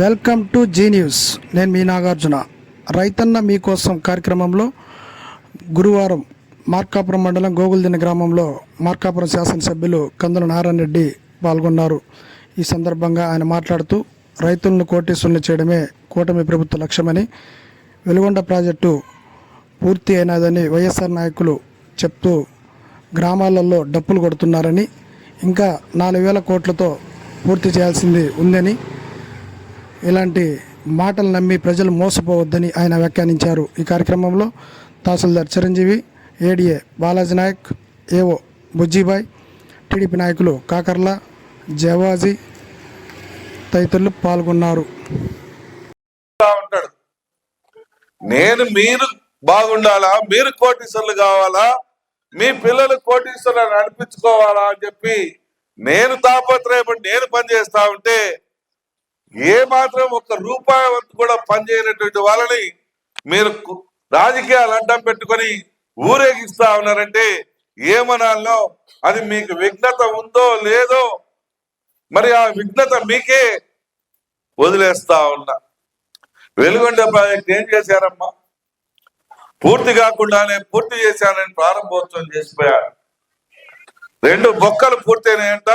Welcome to G news. నేను మీ నాగార్జున. రైతన్న మీకోసం కార్యక్రమంలో గురువారం మార్కాపురం మండలం గోగుల్దిన గ్రామంలో మార్కాపురం శాసనసభ్యులు కందుల నారాయణ రెడ్డి పాల్గొన్నారు. ఈ సందర్భంగా ఆయన మాట్లాడుతూ రైతులను కోటీసులను చేయడమే కూటమి ప్రభుత్వ లక్ష్యమని వెలుగొండ ప్రాజెక్టు పూర్తి అయినదని వైఎస్ఆర్ నాయకులు చెప్తూ గ్రామాలలో డప్పులు కొడుతున్నారని ఇంకా నాలుగు వేల కోట్లతో పూర్తి చేయాల్సింది ఉందని ఇలాంటి మాటలు నమ్మి ప్రజలు మోసపోవద్దని ఆయన వ్యాఖ్యానించారు. ఈ కార్యక్రమంలో tahsildar Chiranjeevi ADA Balaji Nayak AO Bujjibai TDP Kakarla Kakarla Javaji తదితరులు పాల్గొన్నారు. నేను మీరు బాగుండాలా? మీరు కోటీశ్వర్లు కావాలా? మీ పిల్లలు కోటీశ్వర్లు నడిపించుకోవాలా అని చెప్పి నేను తాపత్రయపడి నేను పనిచేస్తా ఉంటే ఏ మాత్రం ఒక రూపాయి వంతు కూడా పనిచేయనటువంటి వాళ్ళని మీరు రాజకీయాలు అడ్డం పెట్టుకొని ఊరేగిస్తా ఉన్నారంటే ఏమనాలో అది మీకు విఘ్నత ఉందో లేదో మరి ఆ విఘ్నత మీకే వదిలేస్తా ఉన్నా. వెలుగొండ ప్రాజెక్ట్ ఏం చేశారమ్మా? పూర్తి కాకుండానే పూర్తి చేశానని ప్రారంభోత్సవం చేసిపోయాడు రెండు బొక్కలు పూర్తయినాయంట.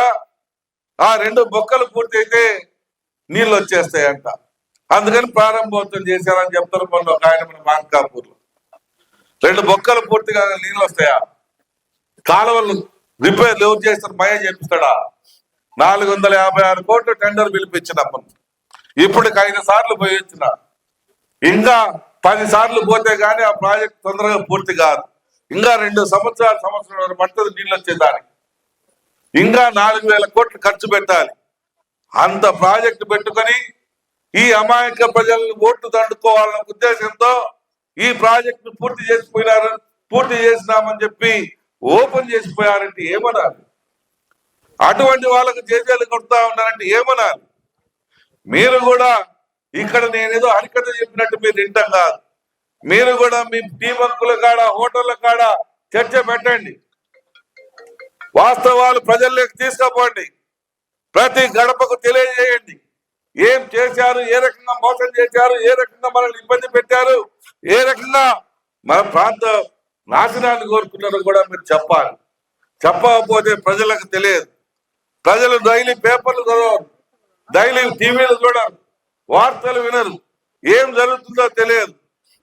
ఆ రెండు బొక్కలు పూర్తయితే నీళ్ళు వచ్చేస్తాయంట. అందుకని ప్రారంభోత్సవం చేశారని చెప్తారు మొన్న ఒక ఆయన మన మార్కాపూర్ రెండు బొక్కలు పూర్తిగా నీళ్ళు వస్తాయా కాలువలు రిపేర్లు ఎవరు చేస్తారు? మయ చేపిస్తాడా? నాలుగు వందల యాభై ఆరు కోట్లు టెండర్ పిలిపించినప్పుడు ఇప్పటికి ఐదు సార్లు పోయి వచ్చిన. ఇంకా పది సార్లు పోతే గానీ ఆ ప్రాజెక్ట్ తొందరగా పూర్తి కాదు. ఇంకా రెండు సంవత్సరాలు సంవత్సరాలు పడుతుంది నీళ్ళు వచ్చేదానికి. ఇంకా నాలుగు వేల కోట్లు ఖర్చు పెట్టాలి. అంత ప్రాజెక్టు పెట్టుకొని ఈ అమాయక ప్రజలను ఓట్లు దండుకోవాలన్న ఉద్దేశంతో ఈ ప్రాజెక్టు పూర్తి చేసిపోయినారు పూర్తి చేసినామని చెప్పి ఓపెన్ చేసిపోయారంటే ఏమనాలి? అటువంటి వాళ్ళకు జేజేలు కొడతా ఉన్నారంటే ఏమనాలి? మీరు కూడా ఇక్కడ నేనేదో హరికథ చెప్పినట్టు మీరు వింటాం కాదు. మీరు కూడా మీ టీమంకుల కాడ హోటళ్ళ కాడ చర్చ పెట్టండి. వాస్తవాలు ప్రజల్లోకి తీసుకుపోండి. ప్రతి గడపకు తెలియజేయండి. ఏం చేశారు ఏ రకంగా మోసం చేశారు ఏ రకంగా మనల్ని ఇబ్బంది పెట్టారు ఏ రకంగా మన ప్రాంత నాశనాన్ని కోరుకున్నారో కూడా మీరు చెప్పాలి. చెప్పకపోతే ప్రజలకు తెలియదు. ప్రజలు డైలీ పేపర్లు చదవరు డైలీ టీవీలు చూడరు వార్తలు వినరు. ఏం జరుగుతుందో తెలియదు.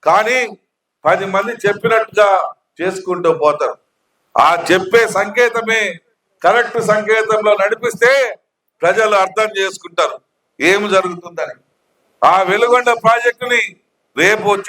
కానీ పది మంది చెప్పినట్టుగా చేసుకుంటూ పోతారు. ఆ చెప్పే సంకేతమే కరెక్ట్ సంకేతంలో నడిపిస్తే ప్రజలు అర్థం చేసుకుంటారు. ఏం జరుగుతుందని. ఆ వెలుగొండ ప్రాజెక్టుని రేపు వచ్చే